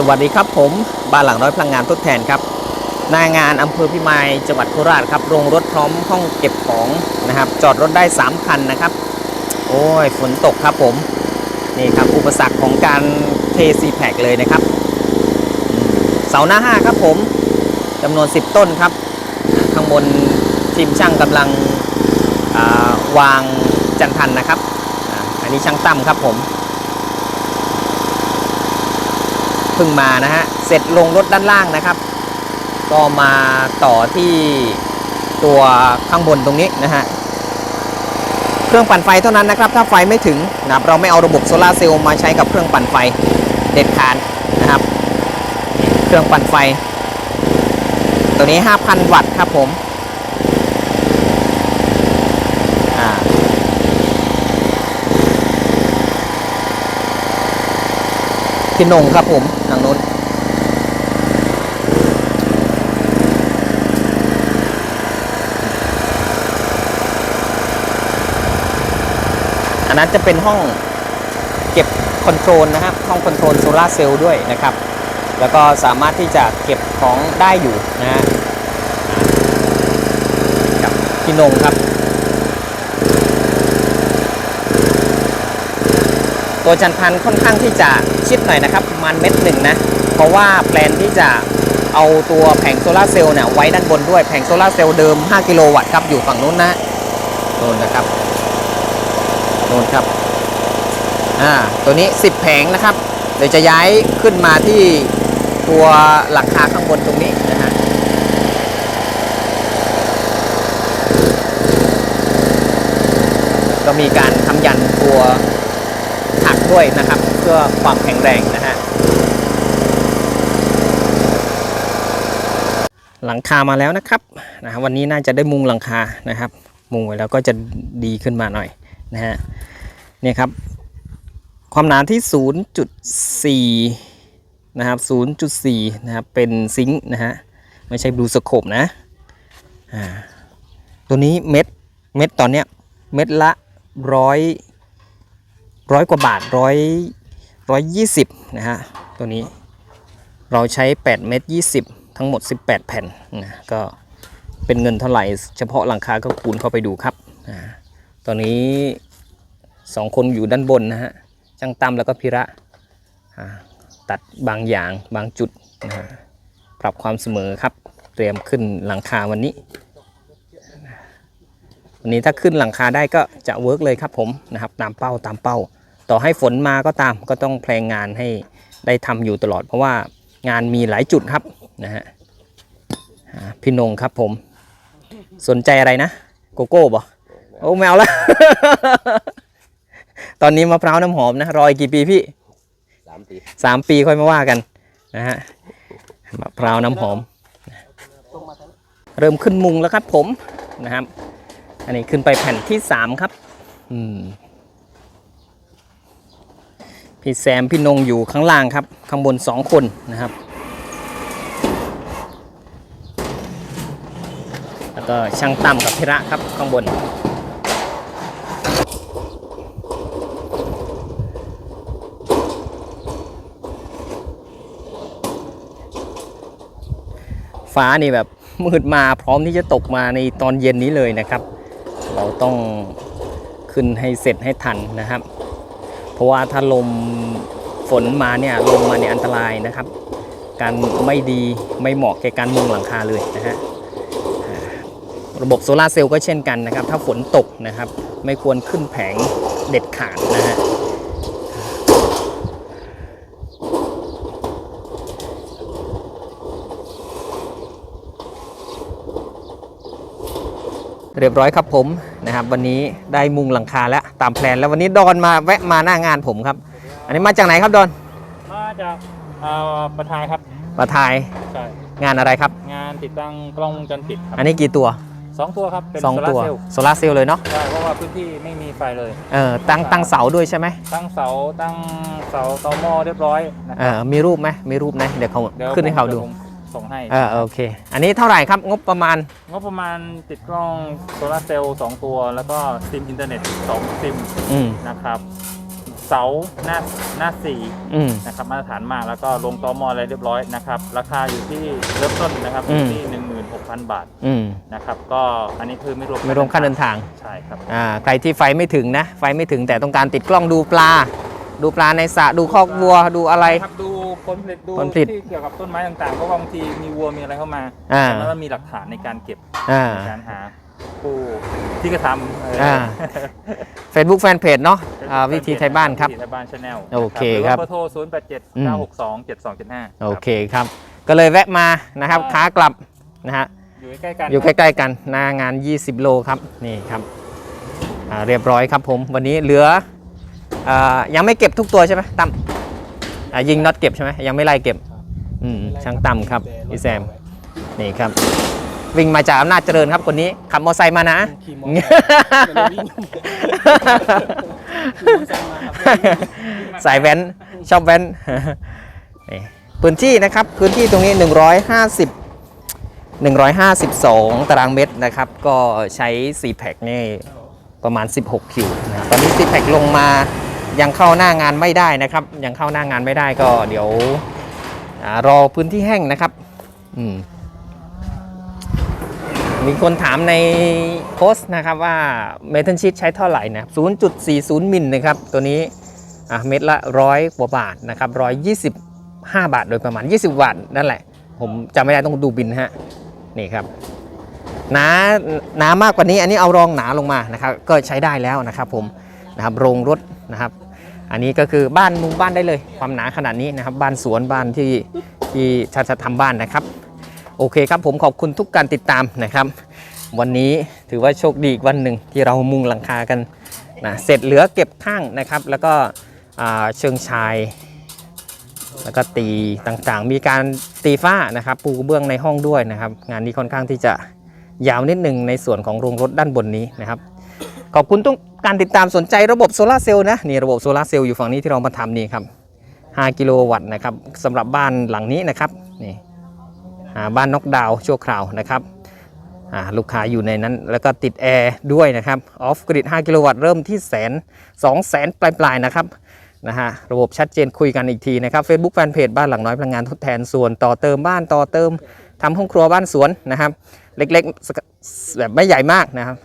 สวัสดีครับผมบ้านหลังร้อยพลังงานทดแทนครับหน้างานอำเภอพิมายจังหวัดโคราชครับโรงรถพร้อมห้องเก็บของนะครับ จอดรถได้ 3 คันนะครับ โอ้ยฝนตกครับผมนี่ครับอุปสรรคของการเทซีแพคเลยนะครับเสาหน้า 5 ครับผมจำนวน 10 ต้นครับ ข้างบนทีมช่างกำลังาวางจันทันนะครับออันนี้ช่างตั้มครับผม เพิ่งมานะฮะ เสร็จลงรถด้านล่างนะครับ ก็มาต่อที่ตัวข้างบนตรงนี้นะฮะ เครื่องปั่นไฟเท่านั้นนะครับ ถ้าไฟไม่ถึงนะครับเราไม่เอาระบบโซลาเซลล์มาใช้กับเครื่องปั่นไฟเด็ดขาดนะครับ เครื่องปั่นไฟ ตัวนี้ 5,000 วัตต์ครับผม พี่นงครับผมทางนู้นอันนั้นจะเป็นห้องเก็บคอนโทรลนะครับ ห้องคอนโทรลโซลาเซลล์ด้วยนะครับ แล้วก็สามารถที่จะเก็บของได้อยู่นะฮะกับพี่นงครับ ตัวจันพันค่อนข้างที่จะชิดหน่อยนะครับมาณเม็ดหนึ่งนะ เพราะว่าแปลนที่จะเอาตัวแผงโซลาเซลล์เนี่ยไว้ด้านบนด้วยแผงโซลาเซลล์เดิม 5 กิโลวัตต์ครับอยู่ฝั่งนู้นนะโน่นนะครับโน่นครับอ่าตัวนี้ 10 แผงนะครับ เดี๋ยวจะย้ายขึ้นมาที่ตัวหลังคาข้างบนตรงนี้นะฮะก็มีการทำยันตัว ด้วยนะครับ เพื่อความแข็งแรงนะฮะหลังคามาแล้วนะครับนะฮะวันนี้น่าจะได้มุงหลังคานะครับ มุงไว้แล้วก็จะดีขึ้นมาหน่อยนะฮะเนี่ยครับ ความหนาที่ 0.4 นะครับ 0.4 นะครับ เป็นซิงค์นะฮะไม่ใช่บลูสโคปนะอ่าตัวนี้เม็ดเม็ดตอนเนี้ยเม็ดละร้อย ร้อยกว่าบาทร้อยร้อยยี่สิบนะฮะตัวนี้เราใช้ 8 เม็ด20 ทั้งหมด 18 แผ่นนะก็เป็นเงินเท่าไหร่ เฉพาะหลังคาก็คูณเข้าไปดูครับอ่าตอนนี้ 2 คนอยู่ด้านบนนะฮะช่างตั้มแล้วก็พิระตัดบางอย่างบางจุดนะฮะปรับความเสมอครับ เตรียมขึ้นหลังคาวันนี้ วันนี้ถ้าขึ้นหลังคาได้ก็จะเวิร์กเลยครับผมนะครับตามเป้าตามเป้า ต่อให้ฝนมาก็ตามก็ต้องแพลงงานให้ได้ทำอยู่ตลอด เพราะว่างานมีหลายจุดครับนะฮะอ่าพี่นงครับผม สนใจอะไรนะ โกโก้บ่โอ้แมวละตอนนี้มะพร้าวน้ำหอมนะรออีกกี่ปีพี่สามปีสามปีค่อยมาว่ากันนะฮะมะพร้าวน้ำหอม เริ่มขึ้นมุงแล้วครับผมนะครับ อันนี้ขึ้นไปแผ่นที่สามครับ อืม พี่แซมพี่นงอยู่ข้างล่างครับ ข้างบนสองคนนะครับ แล้วก็ช่างตั้มกับพิระครับข้างบนฟ้านี่แบบมืดมาพร้อมที่จะตกมาในตอนเย็นนี้เลยนะครับ เราต้องขึ้นให้เสร็จให้ทันนะครับ เพราะว่าถ้าลมฝนมาเนี่ยลมมาเนี่ยอันตรายนะครับ การไม่ดีไม่เหมาะแก่การมุงหลังคาเลยนะฮะระบบโซลาร์เซลล์ก็เช่นกันนะครับ ถ้าฝนตกนะครับ ไม่ควรขึ้นแผงเด็ดขาดนะฮะ เรียบร้อยครับผมนะครับ วันนี้ได้มุงหลังคาแล้วตามแพลนแล้ววันนี้ดอนมาแวะมาหน้างานผมครับ อันนี้มาจากไหนครับดอนมาจากเอ่อประทายครับมาทายใช่งานอะไรครับ งานติดตั้งกล้องวงจรปิดครับอันนี้กี่ตัวสองตัวครับเป็นสองโซลาตัวร์เซลล์โซลาร์เซลล์เลยเนาะใช่เพราะว่าพื้นที่ไม่มีไฟเลยเออตั้งตั้งเสาด้วยใช่ไหมตั้งเสาตั้งเสาเตาหม้อเรียบร้อยนะเออมีรูปไหมมีรูปไหมเดี๋ยวเขาเดี๋ยวขึ้นให้เขาดูผม ส่งให้เออโอเค อันนี้เท่าไหร่ครับงบประมาณ งบประมาณติดกล้องโซลาร์เซลล์สองตัว แล้วก็ซิมอินเทอร์เน็ตสองซิมอืมนะครับเสาหน้าหน้าสี่อืม นะครับมาตรฐานมากแล้วก็ลงตอมออะไรเรียบร้อยนะครับราคาอยู่ที่เริ่มต้นนะครับออืยู่มที่หนึ่งหมื่นหกพันบาทอืมนะครับก็อันนี้คือไม่รวมไม่รวมค่าเดินทางใช่ครับอ่าใครที่ไฟไม่ถึงนะ ไฟไม่ถึงแต่ต้องการติดกล้องดูปลา ดูปลาในสระดูคอกวัวดูอะไร ครับดู ผลผลิตดูผลผลิตที่เกี่ยวกับต้นไม้ต่างๆเพราะว่าบางทีมีวัวมีอะไรเข้ามาอ่า แล้วมันมีหลักฐานในการเก็บอ่า ในการหาผู้ที่กระทำเออออ่า Facebook Fanpage เนาะอ่าวิธีไทยบ้านครับ วิถีไทยบ้านชาแนลโอเคครับเบอร์โทร 0 8 7อืม9 6 2 7 2 7 5 โอเคครับ ก็เลยแวะมานะครับขากลับนะฮะ อยู่ใกล้ๆกันอยู่ใกล้ๆกันหน้างาน 20 โลครับนี่ครับอ่าเรียบร้อยครับผม วันนี้เหลืออายังไม่เก็บทุกตัวใช่ไหมตั้ม อ่ายิงน็อตเก็บใช่ไหมยังไม่ไล่เก็บอืมช่างตั้มครับพี่แซมนี่ครับ วิ่งมาจากอำนาจเจริญครับคนนี้ขับมอเตอร์ไซค์มานะขี่มอเตอร์ไซค์ไม่ได้วิ่งขี่มอเตอร์ไซค์มาครับสายแว้นชอบแว้นนี่พื้นที่นะครับพื้นที่ตรงนี้ 150 152 ตารางเมตรนะครับ ก็ใช้ 4 แพ็กนี่ประมาณ 16 คิวนะตอนนี้ 4 แพ็กลงมา ยังเข้าหน้างานไม่ได้นะครับ ยังเข้าหน้างานไม่ได้ก็เดี๋ยวอรอพื้นที่แห้งนะครับอืมมีคนถามในโพสต์นะครับว่าเมทัลชีตใช้เท่าไหร่นะ0.40 มิลนะครับ ตัวนี้เม็ดละร้อยกว่าบาทนะครับร้อยยี่สิบห้าบาทโดยประมาณ 20 บาทนั่นแหละ ผมจำไม่ได้ต้องดูบินฮะ นี่ครับหนาหนามากกว่านี้อันนี้เอารองหนาลงมานะครับ ก็ใช้ได้แล้วนะครับผมนะครับโรงรถนะครับ อันนี้ก็คือบ้านมุมบ้านได้เลย ความหนาขนาดนี้นะครับ บ้านสวนบ้านที่ที่ชาจะทำบ้านนะครับ โอเคครับผมขอบคุณทุกการติดตามนะครับ วันนี้ถือว่าโชคดีอีกวันหนึ่งที่เรามุงหลังคากันนะเสร็จเหลือเก็บข้างนะครับ แล้วก็เชิงชาย แล้วก็ตีต่างๆ มีการตีฝ้านะครับ ปูกระเบื้องในห้องด้วยนะครับ งานนี้ค่อนข้างที่จะยาวนิดหนึ่งในส่วนของโรงรถด้านบนนี้นะครับ ขอบคุณทุกการติดตามสนใจระบบโซลาเซลล์นะนี่ระบบโซลาเซลล์อยู่ฝั่งนี้ที่เรามาทำนี่ครับ 5 กิโลวัตต์นะครับสำหรับบ้านหลังนี้นะครับนี่อ่าบ้านน็อกดาวชั่วคราวนะครับลูกค้าอยู่ในนั้นแล้วก็ติดแอร์ด้วยนะครับออฟกริด5กิโลวัตต์เริ่มที่แสน2แสนปลายๆนะครับนะฮะระบบชัดเจนคุยกันอีกทีนะครับ Facebook Fanpage บ้านหลังน้อยพลังงานทดแทนส่วนต่อเติมบ้านต่อเติมทำห้องครัวบ้านสวนนะครับ เล็กๆแบบไม่ใหญ่มากนะครับ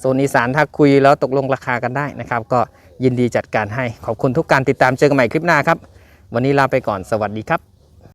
โซนอีสานถ้าคุยแล้วตกลงราคากันได้นะครับ ก็ยินดีจัดการให้ขอบคุณทุกการติดตามเจอกันใหม่คลิปหน้าครับ วันนี้ลาไปก่อนสวัสดีครับ